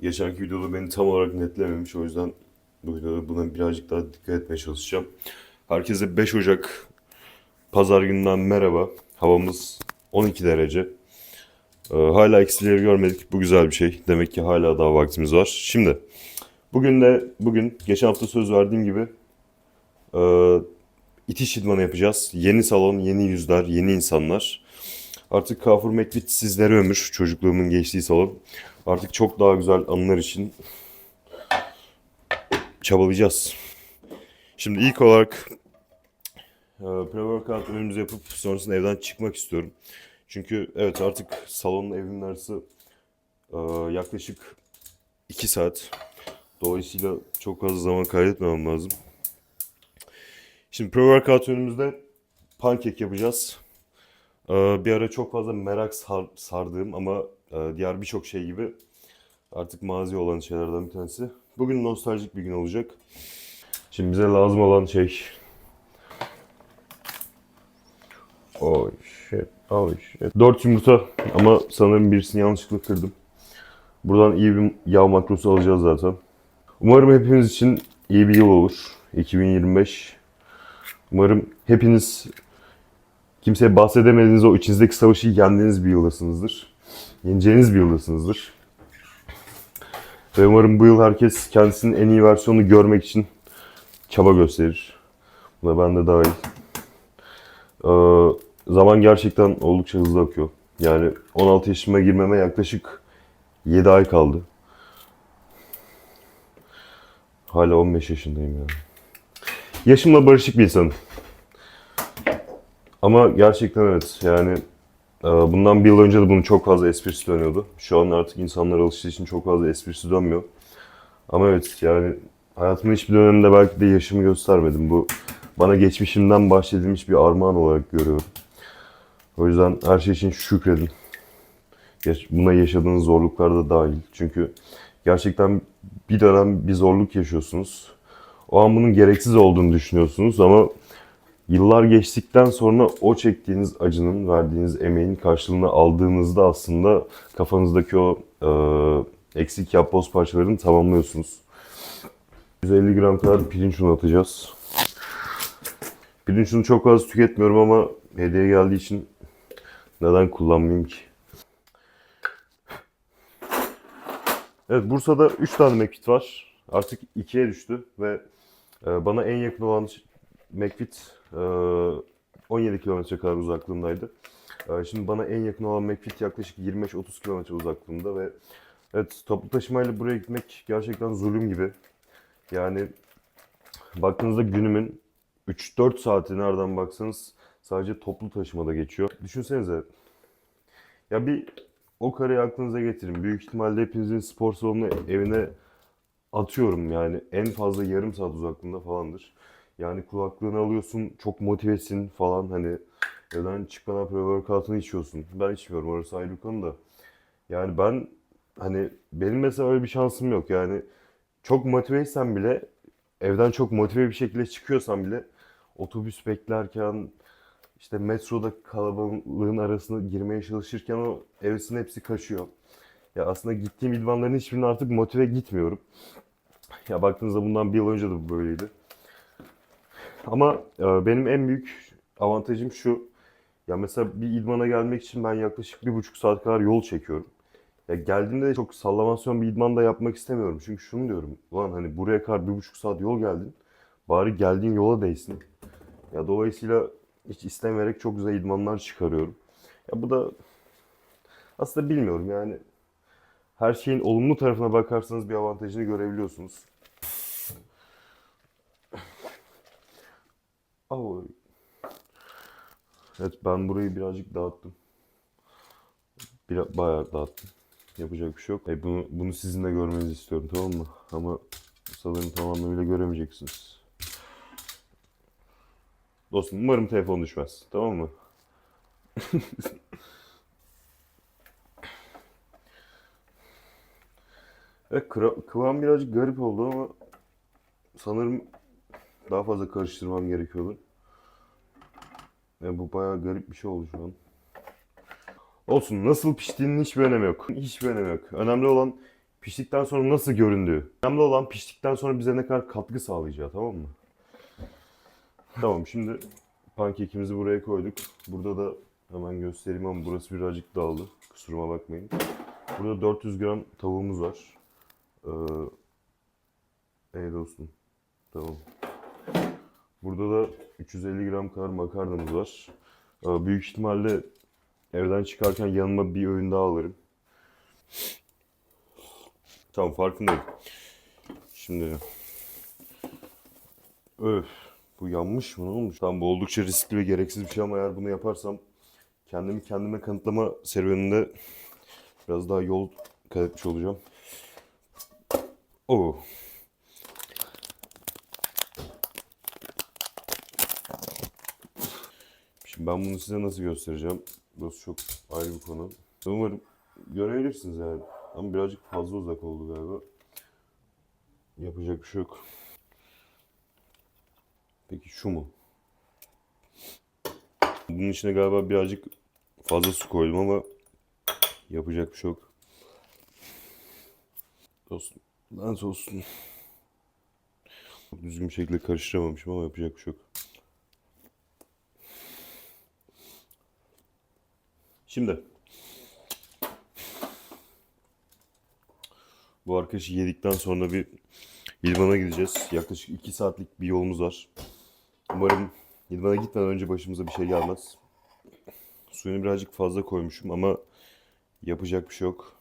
Geçenki videoda beni tam olarak netlememiş. O yüzden bu videoda buna birazcık daha dikkat etmeye çalışacağım. Herkese 5 Ocak Pazar gününden merhaba. Havamız 12 derece. Ee, hala eksileri görmedik. Bu güzel bir şey. Demek ki hala daha vaktimiz var. Şimdi bugün de bugün geçen hafta söz verdiğim gibi e, itiş idmanı yapacağız. Yeni salon, yeni yüzler, yeni insanlar. Artık Kafur Mekvit sizlere ömür. Çocukluğumun geçtiği salon. Artık çok daha güzel anılar için çabalayacağız. Şimdi ilk olarak e, pre-workout önümüzü yapıp sonrasında evden çıkmak istiyorum. Çünkü evet artık salonla evimin arası e, yaklaşık 2 saat. Dolayısıyla çok fazla zaman kaybetmemem lazım. Şimdi pre-workout önümüzde pankek yapacağız. Ee, bir ara çok fazla merak sar- sardığım ama e, diğer birçok şey gibi artık mazi olan şeylerden bir tanesi. Bugün nostaljik bir gün olacak. Şimdi bize lazım olan şey... Oh shit, oh shit. 4 yumurta ama sanırım birisini yanlışlıkla kırdım. Buradan iyi bir yağ makrosu alacağız zaten. Umarım hepimiz için iyi bir yıl olur. 2025. Umarım hepiniz kimseye bahsedemediğiniz o içinizdeki savaşı yendiğiniz bir yıldasınızdır. Yeneceğiniz bir yıldasınızdır. Ve umarım bu yıl herkes kendisinin en iyi versiyonunu görmek için çaba gösterir. Buna ben de dahil. Ee, zaman gerçekten oldukça hızlı akıyor. Yani 16 yaşıma girmeme yaklaşık 7 ay kaldı. Hala 15 yaşındayım yani. Yaşımla barışık bir insanım. Ama gerçekten evet yani e, bundan bir yıl önce de bunun çok fazla esprisi dönüyordu. Şu an artık insanlar alıştığı için çok fazla esprisi dönmüyor. Ama evet yani hayatımın hiçbir döneminde belki de yaşımı göstermedim. Bu bana geçmişimden bahşedilmiş bir armağan olarak görüyorum. O yüzden her şey için şükredin. Buna yaşadığınız zorluklar da dahil. Çünkü gerçekten bir dönem bir zorluk yaşıyorsunuz. O an bunun gereksiz olduğunu düşünüyorsunuz ama Yıllar geçtikten sonra o çektiğiniz acının, verdiğiniz emeğin karşılığını aldığınızda aslında kafanızdaki o e, eksik yapboz parçalarını tamamlıyorsunuz. 150 gram kadar pirinç unu atacağız. Pirinç unu çok fazla tüketmiyorum ama hediye geldiği için neden kullanmayayım ki? Evet Bursa'da 3 tane mekvit var. Artık 2'ye düştü ve e, bana en yakın olan e, 17 kilometre kadar uzaklığındaydı. E, Şimdi bana en yakın olan McFit yaklaşık 25-30 kilometre uzaklığında ve evet toplu taşımayla buraya gitmek gerçekten zulüm gibi. Yani baktığınızda günümün 3-4 saati nereden baksanız sadece toplu taşımada geçiyor. Düşünsenize ya bir o kareyi aklınıza getirin. Büyük ihtimalle hepinizin spor salonu evine atıyorum yani en fazla yarım saat uzaklığında falandır. Yani kulaklığını alıyorsun, çok motivesin falan hani evden çıkmadan pre-workout'unu içiyorsun. Ben içmiyorum orası ayrı konu da. Yani ben hani benim mesela öyle bir şansım yok. Yani çok motiveysen bile evden çok motive bir şekilde çıkıyorsan bile otobüs beklerken işte metroda kalabalığın arasına girmeye çalışırken o hevesin hepsi kaçıyor. Ya aslında gittiğim idmanların hiçbirine artık motive gitmiyorum. Ya baktığınızda bundan bir yıl önce de bu böyleydi. Ama e, benim en büyük avantajım şu. Ya mesela bir idmana gelmek için ben yaklaşık bir buçuk saat kadar yol çekiyorum. Ya geldiğimde de çok sallamasyon bir idman da yapmak istemiyorum. Çünkü şunu diyorum. Ulan hani buraya kadar bir buçuk saat yol geldin. Bari geldiğin yola değsin. Ya dolayısıyla hiç istemeyerek çok güzel idmanlar çıkarıyorum. Ya bu da aslında bilmiyorum yani. Her şeyin olumlu tarafına bakarsanız bir avantajını görebiliyorsunuz. Oy. Evet ben burayı birazcık dağıttım. Bir, bayağı dağıttım. Yapacak bir şey yok. E, bunu, bunu sizin de görmenizi istiyorum tamam mı? Ama sanırım tamamıyla göremeyeceksiniz. Dostum umarım telefon düşmez. Tamam mı? Evet kıvam birazcık garip oldu ama sanırım daha fazla karıştırmam gerekiyordu. E, bu bayağı garip bir şey oldu şu an. Olsun nasıl piştiğinin hiçbir önemi yok. Hiçbir önemi yok. Önemli olan piştikten sonra nasıl göründüğü. Önemli olan piştikten sonra bize ne kadar katkı sağlayacağı tamam mı? Tamam şimdi pankekimizi buraya koyduk. Burada da hemen göstereyim ama burası birazcık dağıldı. Kusuruma bakmayın. Burada 400 gram tavuğumuz var. Ee, ey dostum. Tamam. Burada da 350 gram kadar makarnamız var. Ee, büyük ihtimalle evden çıkarken yanıma bir öğün daha alırım. Tamam farkındayım. Şimdi öf bu yanmış mı ne olmuş? Tamam bu oldukça riskli ve gereksiz bir şey ama eğer bunu yaparsam kendimi kendime kanıtlama serüveninde biraz daha yol kat etmiş olacağım. Oo. Şimdi ben bunu size nasıl göstereceğim? Burası çok ayrı bir konu. Umarım görebilirsiniz yani. Ama birazcık fazla uzak oldu galiba. Yapacak bir şey yok. Peki şu mu? Bunun içine galiba birazcık fazla su koydum ama yapacak bir şey yok. Dostum, lanet olsun. Düzgün bir şekilde karıştıramamışım ama yapacak bir şey yok. Şimdi bu arkadaşı yedikten sonra bir İlvan'a gideceğiz. Yaklaşık 2 saatlik bir yolumuz var. Umarım İlvan'a gitmeden önce başımıza bir şey gelmez. Suyunu birazcık fazla koymuşum ama yapacak bir şey yok.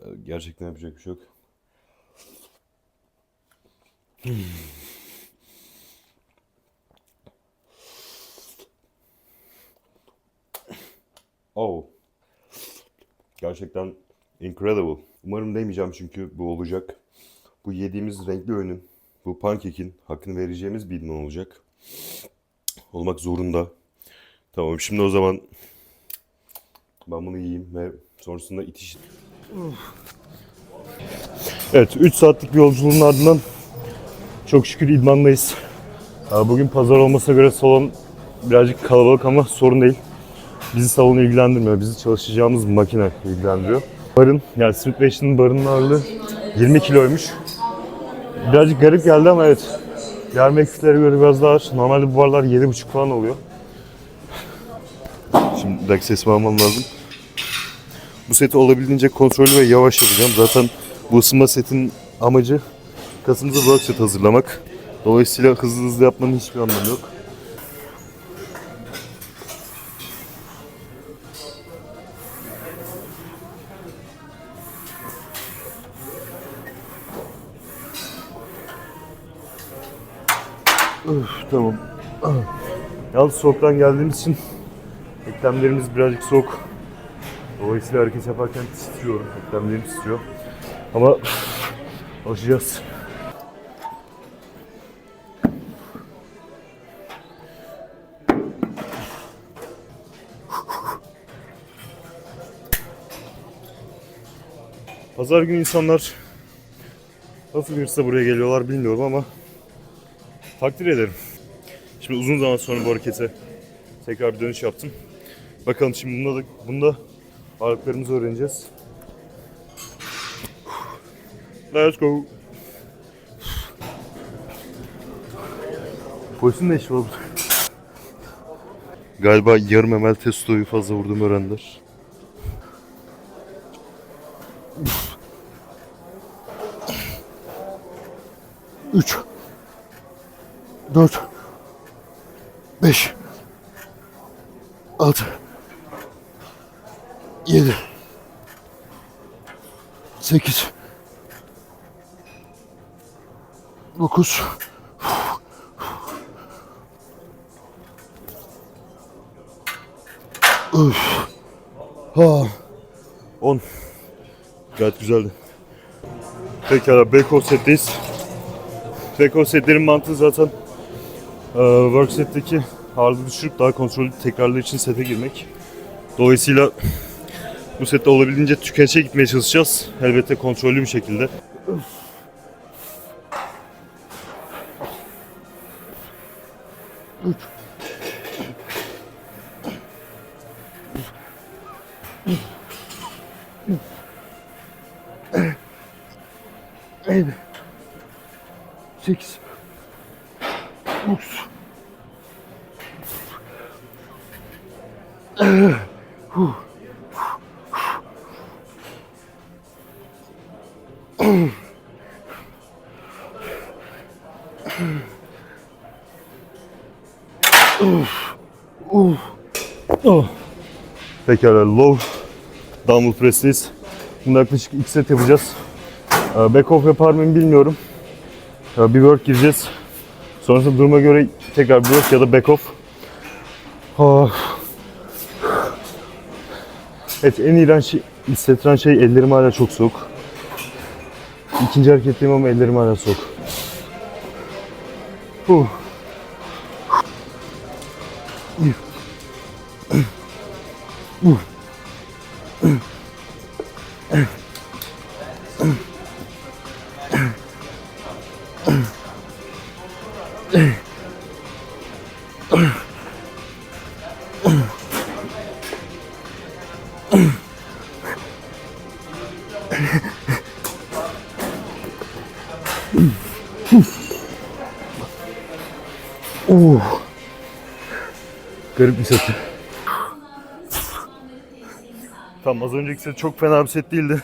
Ee, Gerçekten yapacak bir şey yok. Oh. Gerçekten incredible. Umarım demeyeceğim çünkü bu olacak. Bu yediğimiz renkli öğünün, bu pankekin hakkını vereceğimiz bir idman olacak. Olmak zorunda. Tamam şimdi o zaman ben bunu yiyeyim ve sonrasında itiş... Evet 3 saatlik bir yolculuğun ardından çok şükür idmandayız. Bugün pazar olmasına göre salon birazcık kalabalık ama sorun değil. Bizi salon ilgilendirmiyor. Bizi çalışacağımız makine ilgilendiriyor. Barın, yani Smith Weston'ın barının ağırlığı 20 kiloymuş. Birazcık garip geldi ama evet. Diğer McFit'lere göre biraz daha ağır. Normalde bu barlar 7,5 falan oluyor. Şimdi bir dakika sesimi almam lazım. Bu seti olabildiğince kontrollü ve yavaş yapacağım. Zaten bu ısınma setin amacı kasımıza work set hazırlamak. Dolayısıyla hızlı hızlı yapmanın hiçbir anlamı yok. Üf, tamam. Yalnız soğuktan geldiğimiz için eklemlerimiz birazcık soğuk. Dolayısıyla hareket yaparken titriyorum. Eklemlerim titriyor. Ama alışacağız. Pazar günü insanlar nasıl bir buraya geliyorlar bilmiyorum ama takdir ederim. Şimdi uzun zaman sonra bu harekete tekrar bir dönüş yaptım. Bakalım şimdi bunda da bunda ağırlıklarımızı öğreneceğiz. Let's go. Polisin ne işi var? Galiba yarım emel testoyu fazla vurdum öğrendiler. 4 5 6 7 8 9 Üf. Ha. 10. Gayet güzeldi. Pekala Beko setteyiz. Beko setlerin mantığı zaten e, work set'teki ağırlığı düşürüp daha kontrollü tekrarlar için sete girmek. Dolayısıyla bu sette olabildiğince tükenişe gitmeye çalışacağız. Elbette kontrollü bir şekilde. Yedi. Sekiz. Dokuz. Oh. Pekala low dumbbell press'teyiz. Bunu yaklaşık 2 set yapacağız. Ee, Back off yapar mıyım bilmiyorum. Ee, Bir work gireceğiz. Sonrasında duruma göre tekrar bir work ya da back off. Ah. Evet en iğrenç şey, hissettiren şey ellerim hala çok soğuk. İkinci hareketliyim ama ellerim hala soğuk. Huh. Oh. Garip bir setti. Tamam az önceki set çok fena bir set değildi.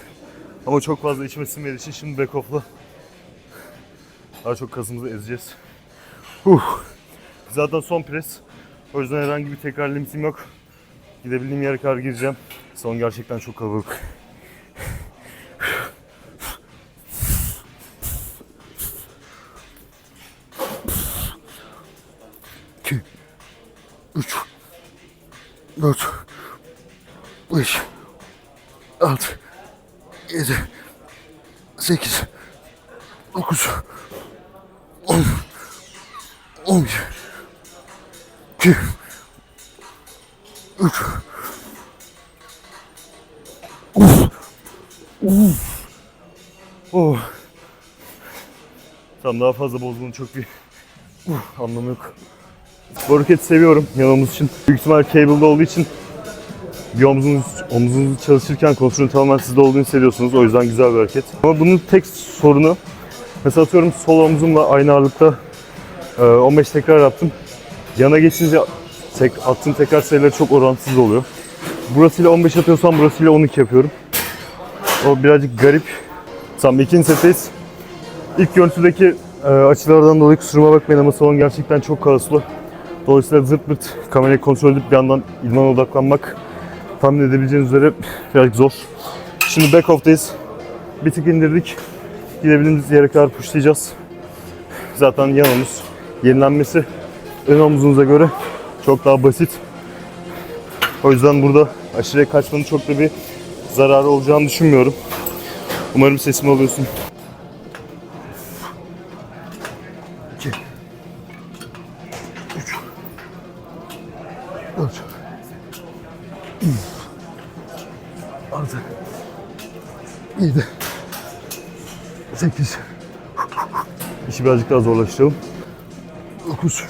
Ama çok fazla içime sinmediği için şimdi back off'la daha çok kasımızı ezeceğiz. Huh. Zaten son pres. O yüzden herhangi bir tekrar limitim yok. Gidebildiğim yere kadar gireceğim. Son gerçekten çok kalabalık. 4 5 6 7 8 9 10 11 2 3 Uf. Uf. Oh. Tam daha fazla bozgunun çok bir uh, anlamı yok. Hareketi seviyorum yanımız için. Büyük ihtimal cable'da olduğu için bir omzunuz, omzunuz çalışırken kontrolün tamamen sizde olduğunu hissediyorsunuz. O yüzden güzel bir hareket. Ama bunun tek sorunu mesela atıyorum sol omzumla aynı ağırlıkta e, 15 tekrar yaptım. Yana geçince tek, attığım tekrar sayıları çok orantısız oluyor. Burasıyla 15 yapıyorsam burasıyla 12 yapıyorum. O birazcık garip. Tamam ikinci setteyiz. İlk görüntüdeki e, açılardan dolayı kusuruma bakmayın ama salon gerçekten çok kaoslu. Dolayısıyla zırt pırt kamerayı kontrol edip bir yandan idmana odaklanmak tahmin edebileceğiniz üzere birazcık zor. Şimdi back off'tayız. Bir tık indirdik. Gidebildiğimiz yere kadar pushlayacağız. Zaten yan omuz yenilenmesi ön omuzunuza göre çok daha basit. O yüzden burada aşırıya kaçmanın çok da bir zararı olacağını düşünmüyorum. Umarım sesimi alıyorsun. Altı, yedi, sekiz, İşi birazcık daha zorlaştıralım. dokuz,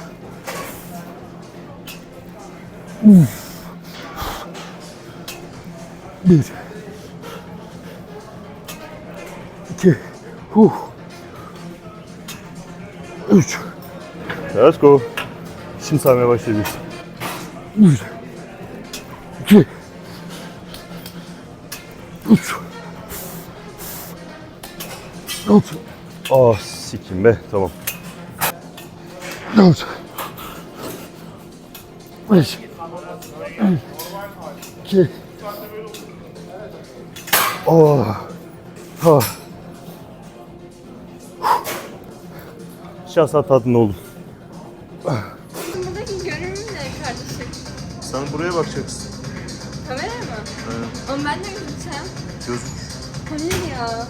bir, iki, huh, üç, Let's go. Şimdi saymaya başlayacağız. bir, üç, dört, Ah sikim be. Tamam. dört, beş, iki, Oh. Ah. Şahsen tatmin oldum. Buradaki görünüm ne kardeşim? Sen buraya bakacaksın. Kamera mı? Ama ben de Göz. Hayır ya.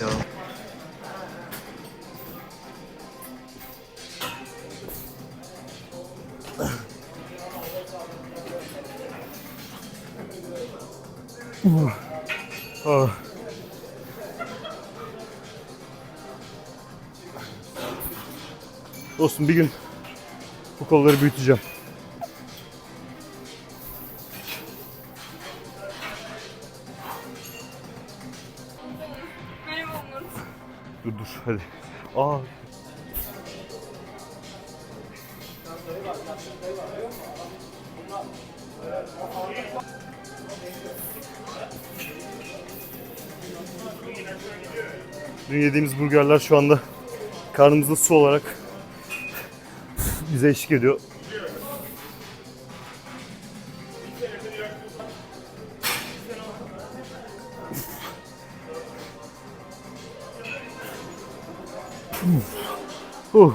Ya. Ah. Dostum bir gün bu kolları büyüteceğim. Hadi. Aa. Dün yediğimiz burgerler şu anda karnımızda su olarak bize eşlik ediyor. Uh.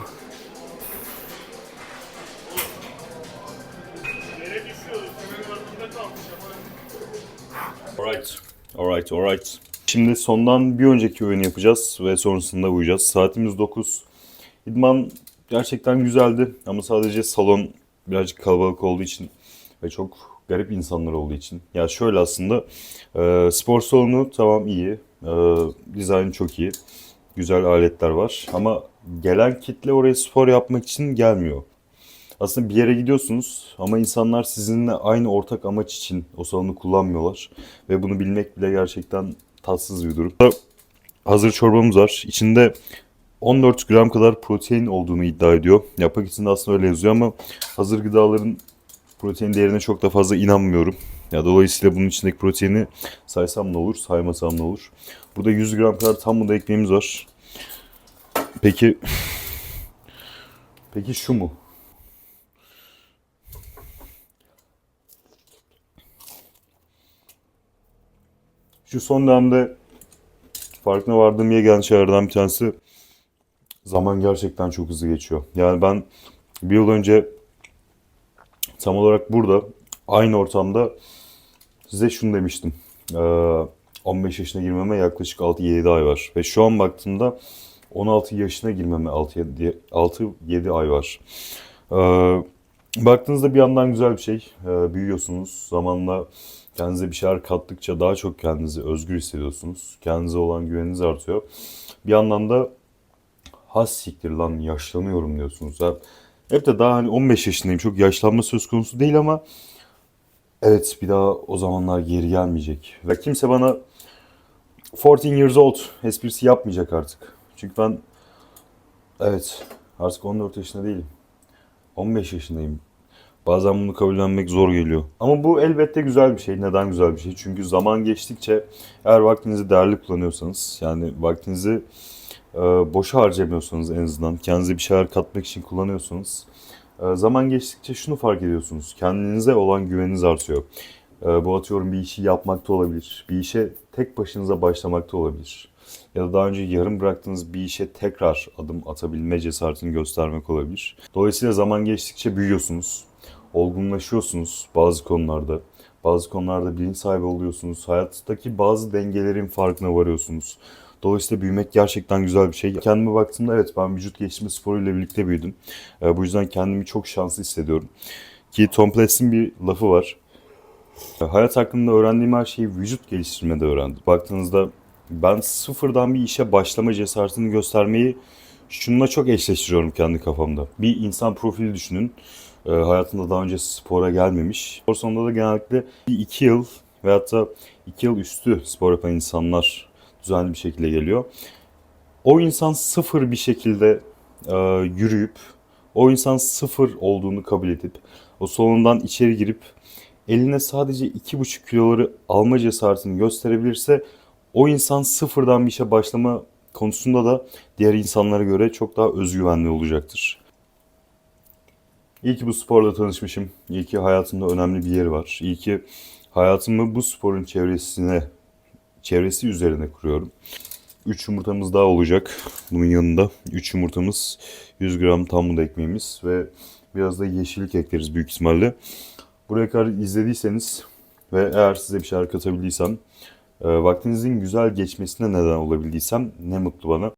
Alright. Alright, alright. Şimdi sondan bir önceki oyunu yapacağız ve sonrasında uyuyacağız. Saatimiz 9. İdman gerçekten güzeldi ama sadece salon birazcık kalabalık olduğu için ve çok garip insanlar olduğu için. Ya şöyle aslında e, spor salonu tamam iyi, e, dizayn çok iyi, güzel aletler var ama gelen kitle oraya spor yapmak için gelmiyor. Aslında bir yere gidiyorsunuz ama insanlar sizinle aynı ortak amaç için o salonu kullanmıyorlar. Ve bunu bilmek bile gerçekten tatsız bir durum. Hazır çorbamız var. İçinde 14 gram kadar protein olduğunu iddia ediyor. Yaprak içinde aslında öyle yazıyor ama hazır gıdaların protein değerine çok da fazla inanmıyorum. Ya dolayısıyla bunun içindeki proteini saysam ne olur, saymasam ne olur. Burada 100 gram kadar tam buğday ekmeğimiz var. Peki Peki şu mu? Şu son dönemde farkına vardığım yegane şeylerden bir tanesi zaman gerçekten çok hızlı geçiyor. Yani ben bir yıl önce tam olarak burada aynı ortamda size şunu demiştim. Ee, 15 yaşına girmeme yaklaşık 6-7 ay var. Ve şu an baktığımda 16 yaşına girmeme 6-7 ay var. Ee, baktığınızda bir yandan güzel bir şey. Ee, büyüyorsunuz. Zamanla kendinize bir şeyler kattıkça daha çok kendinizi özgür hissediyorsunuz. Kendinize olan güveniniz artıyor. Bir yandan da has siktir lan yaşlanıyorum diyorsunuz. Hep, hep de daha hani 15 yaşındayım. Çok yaşlanma söz konusu değil ama evet bir daha o zamanlar geri gelmeyecek. Ve kimse bana 14 years old esprisi yapmayacak artık. Çünkü ben evet artık 14 yaşında değilim. 15 yaşındayım. Bazen bunu kabullenmek zor geliyor. Ama bu elbette güzel bir şey. Neden güzel bir şey? Çünkü zaman geçtikçe eğer vaktinizi değerli kullanıyorsanız yani vaktinizi e, boşa harcamıyorsanız en azından kendinize bir şeyler katmak için kullanıyorsanız e, zaman geçtikçe şunu fark ediyorsunuz. Kendinize olan güveniniz artıyor. E, bu atıyorum bir işi yapmakta olabilir. Bir işe tek başınıza başlamakta olabilir. Ya da daha önce yarım bıraktığınız bir işe tekrar adım atabilme cesaretini göstermek olabilir. Dolayısıyla zaman geçtikçe büyüyorsunuz olgunlaşıyorsunuz bazı konularda. Bazı konularda bilinç sahibi oluyorsunuz. Hayattaki bazı dengelerin farkına varıyorsunuz. Dolayısıyla büyümek gerçekten güzel bir şey. Kendime baktığımda evet ben vücut geliştirme sporuyla birlikte büyüdüm. Ee, bu yüzden kendimi çok şanslı hissediyorum. Ki Tom Platz'in bir lafı var. Hayat hakkında öğrendiğim her şeyi vücut geliştirmede öğrendim. Baktığınızda ben sıfırdan bir işe başlama cesaretini göstermeyi şununla çok eşleştiriyorum kendi kafamda. Bir insan profili düşünün. E, hayatında daha önce spora gelmemiş. Spor sonunda da genellikle bir iki yıl veyahut da iki yıl üstü spor yapan insanlar düzenli bir şekilde geliyor. O insan sıfır bir şekilde e, yürüyüp, o insan sıfır olduğunu kabul edip, o salondan içeri girip eline sadece iki buçuk kiloları alma cesaretini gösterebilirse o insan sıfırdan bir işe başlama konusunda da diğer insanlara göre çok daha özgüvenli olacaktır. İyi ki bu sporla tanışmışım. İyi ki hayatımda önemli bir yeri var. İyi ki hayatımı bu sporun çevresine, çevresi üzerine kuruyorum. 3 yumurtamız daha olacak bunun yanında. 3 yumurtamız, 100 gram tam buğday ekmeğimiz ve biraz da yeşillik ekleriz büyük ihtimalle. Buraya kadar izlediyseniz ve eğer size bir şeyler katabildiysem, e, vaktinizin güzel geçmesine neden olabildiysem ne mutlu bana.